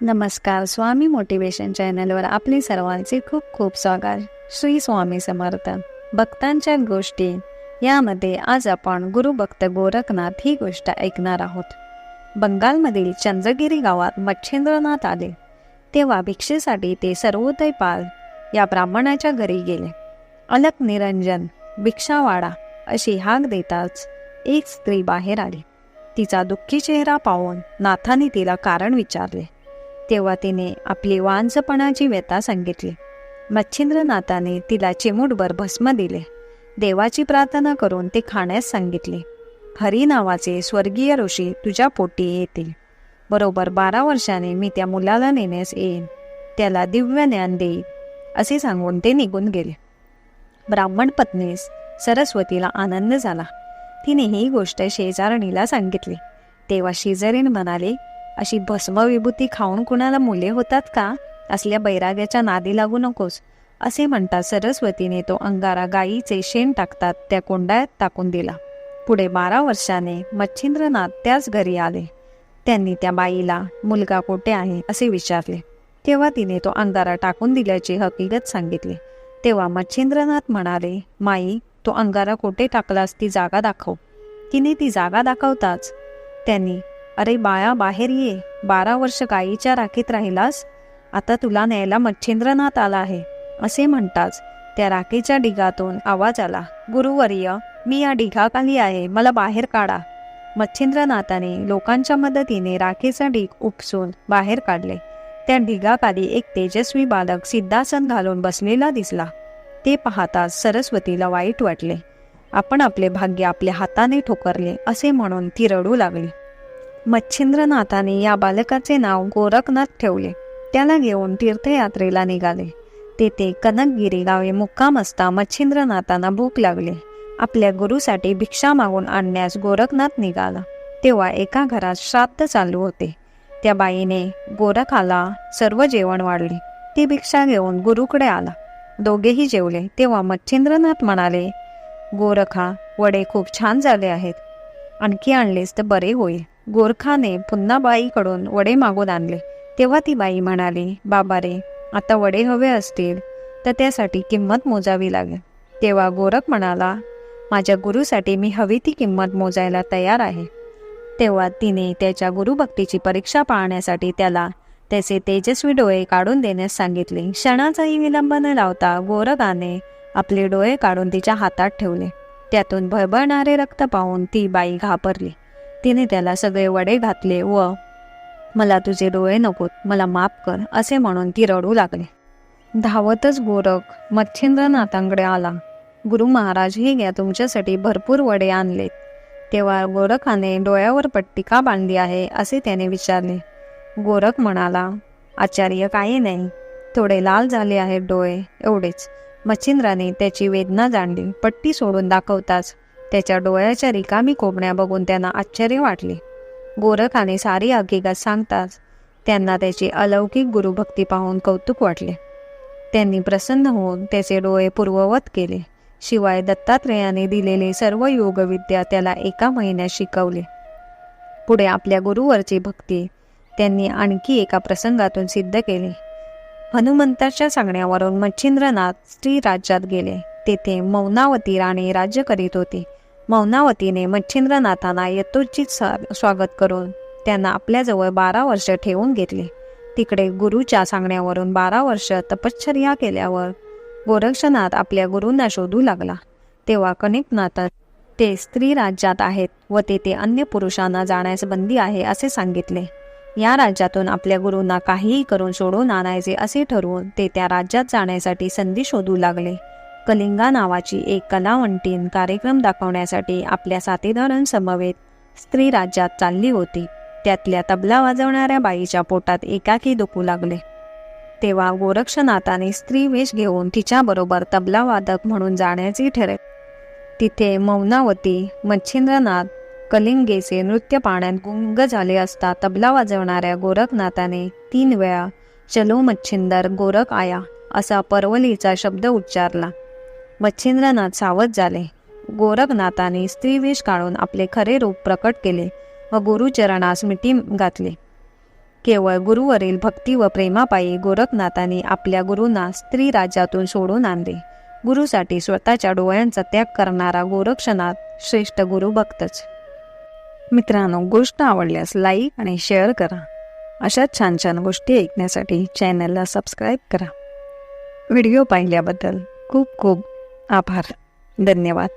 नमस्कार स्वामी मोटिवेशन चॅनलवर आपले सर्वांचे खूप खूप स्वागत. श्री स्वामी समर्थ. भक्तांच्या गोष्टी. यामध्ये आज आपण गुरुभक्त गोरखनाथ ही गोष्ट ऐकणार आहोत. बंगालमधील चंद्रगिरी गावात मच्छिंद्रनाथ आले. तेव्हा भिक्षेसाठी ते सर्वोदय पाल या ब्राह्मणाच्या घरी गेले. अलक निरंजन भिक्षावाडा अशी हाक देताच एक स्त्री बाहेर आली. तिचा दुःखी चेहरा पाहून नाथाने तिला कारण विचारले. तेव्हा तिने आपली वांझपणाची व्यथा सांगितली. मच्छिंद्रनाथाने तिला चिमूटभर भस्म दिले. देवाची प्रार्थना करून ते खाण्यास सांगितले. हरी नावाचे स्वर्गीय ऋषी तुझ्या पोटी येतील. बरोबर बारा वर्षाने मी त्या मुलाला नेण्यास येईन. त्याला दिव्य ज्ञान देईन. असे सांगून ते निघून गेले. ब्राह्मण पत्नीस सरस्वतीला आनंद झाला. तिने ही गोष्ट शेजारणीला सांगितली. तेव्हा शेजारीण म्हणाले अशी भस्मविभूती खाऊन कुणाला मुले होतात का? असल्या बैराग्याच्या नादी लागू नकोस. असे म्हणता सरस्वतीने तो अंगारा गायीचे शेण टाकतात त्या कोंडाळ्यात टाकून दिला. पुढे बारा वर्षाने मच्छिंद्रनाथ त्याच घरी आले. त्यांनी त्या बाईला मुलगा कोठे आहे? असे विचारले. तेव्हा तिने तो अंगारा टाकून दिल्याची हकीकत सांगितली. तेव्हा मच्छिंद्रनाथ म्हणाले माई तो अंगारा कोठे टाकलास? ती जागा दाखव. तिने ती जागा दाखवताच. त्यांनी अरे बाया बाहेर ये. बारा वर्ष गायीच्या राखीत राहिलास. आता तुला न्यायला मच्छिंद्रनाथ आला आहे असे म्हणताच त्या राखीच्या ढिगातून आवाज आला. गुरुवर्य मी या ढिगाखाली आहे. मला बाहेर काढा. मच्छिंद्रनाथाने लोकांच्या मदतीने राखीचा ढीग उपसून बाहेर काढले. त्या ढिगाखाली एक तेजस्वी बालक सिद्धासन घालून बसलेला दिसला. ते पाहताच सरस्वतीला वाईट वाटले. आपण आपले भाग्य आपल्या हाताने ठोकरले असे म्हणून ती रडू लागली. मच्छिंद्रनाथाने या बालकाचे नाव गोरखनाथ ठेवले. त्याला घेऊन तीर्थयात्रेला निघाले. तेथे कनकगिरी गावे मुक्काम असता मच्छिंद्रनाथांना भूक लागली. आपल्या गुरुसाठी भिक्षा मागून आणण्यास गोरखनाथ निघाला. तेव्हा एका घरात श्राद्ध चालू होते. त्या बाईने गोरखाला सर्व जेवण वाढले. ती भिक्षा घेऊन गुरुकडे आला. दोघेही जेवले. तेव्हा मच्छिंद्रनाथ म्हणाले गोरखा वडे खूप छान झाले आहेत. आणखी आणलेस तर बरे होईल. गोरखाने पुन्हा बाईकडून वडे मागून आणले. तेव्हा ती बाई म्हणाली बाबा रे आता वडे हवे असतील तर त्यासाठी किंमत मोजावी लागेल. तेव्हा गोरख म्हणाला माझ्या गुरुसाठी मी हवी ती किंमत मोजायला तयार आहे. तेव्हा तिने त्याच्या गुरुभक्तीची परीक्षा पाहण्यासाठी त्याला त्याचे तेजस्वी डोळे काढून देण्यास सांगितले. क्षणाचाही विलंब न लावता गोरखाने आपले डोळे काढून तिच्या हातात ठेवले. त्यातून भळबळणारे रक्त पाहून ती बाई घाबरली. तिने त्याला सगळे वडे घातले व मला तुझे डोळे नकोत मला माफ कर असे म्हणून ती रडू लागली. धावतच गोरख मच्छिंद्रनाथांकडे आला. गुरु महाराज हे घ्या तुमच्यासाठी भरपूर वडे आणलेत. तेव्हा गोरखाने डोळ्यावर पट्टी का बांधली आहे? असे त्याने विचारले. गोरख म्हणाला आचार्य काही नाही. थोडे लाल झाले आहेत डोळे एवढेच. मच्छिंद्राने त्याची वेदना जाणली. पट्टी सोडून दाखवताच त्याच्या डोळ्याच्या रिकामी कोबण्या बघून त्यांना आश्चर्य वाटले. गोरखाने सारी हकीकत सांगताच त्यांना त्याची अलौकिक गुरुभक्ती पाहून कौतुक वाटले. त्यांनी प्रसन्न होऊन त्याचे डोळे पूर्ववत केले. शिवाय दत्तात्रेयाने दिलेले सर्व योगविद्या त्याला एका महिन्यात शिकवले. पुढे आपल्या गुरुवरची भक्ती त्यांनी आणखी एका प्रसंगातून सिद्ध केली. हनुमंताच्या सांगण्यावरून मच्छिंद्रनाथ स्त्री राज्यात गेले. तेथे मौनावती राणी राज्य करीत होती. मौनावतीने मच्छिंद्रनाथांना यथोचित स्वागत करून त्यांना आपल्याजवळ बारा वर्ष ठेवून घेतले. तिकडे गुरुच्या सांगण्यावरून बारा वर्ष तपश्चर्या केल्यावर गोरक्षनाथ आपल्या गुरूंना शोधू लागला. तेव्हा कनिकनाथ ते स्त्री राज्यात आहेत व तेथे अन्य पुरुषांना जाण्यास बंदी आहे असे सांगितले. या राज्यातून आपल्या गुरूंना काहीही करून सोडून आणायचे असे ठरवून ते त्या राज्यात जाण्यासाठी संधी शोधू लागले. कलिंगा नावाची एक कलावंटीन कार्यक्रम दाखवण्यासाठी आपल्या साथीदारांसमवेत स्त्री राज्यात चालली होती. त्यातल्या तबला वाजवणाऱ्या बाईच्या पोटात एकाकी दुखू लागले. तेव्हा गोरक्षनाथाने स्त्री वेश घेऊन तिच्याबरोबर तबला वादक म्हणून जाण्याचे ठरले. तिथे मौनावती मच्छिंद्रनाथ कलिंगेचे नृत्य पाण्यात गुंग झाले असता तबला वाजवणाऱ्या गोरखनाथाने तीन वेळा चलो मच्छिंदर गोरख आया असा परवलीचा शब्द उच्चारला. मच्छिंद्रनाथ सावध झाले. गोरखनाथाने स्त्रीवेश काढून आपले खरे रूप प्रकट केले व गुरुचरणास मिठी घातले. केवळ गुरुवरील भक्ती व प्रेमापायी गोरखनाथांनी आपल्या गुरूंना स्त्री राज्यातून सोडून आणले. गुरुसाठी स्वतःच्या डोळ्यांचा त्याग करणारा गोरक्षनाथ श्रेष्ठ गुरु भक्तच. मित्रांनो गोष्ट आवडल्यास लाईक आणि शेअर करा. अशाच छान छान गोष्टी ऐकण्यासाठी चॅनलला सबस्क्राईब करा. व्हिडिओ पाहिल्याबद्दल खूप खूप आभार. धन्यवाद.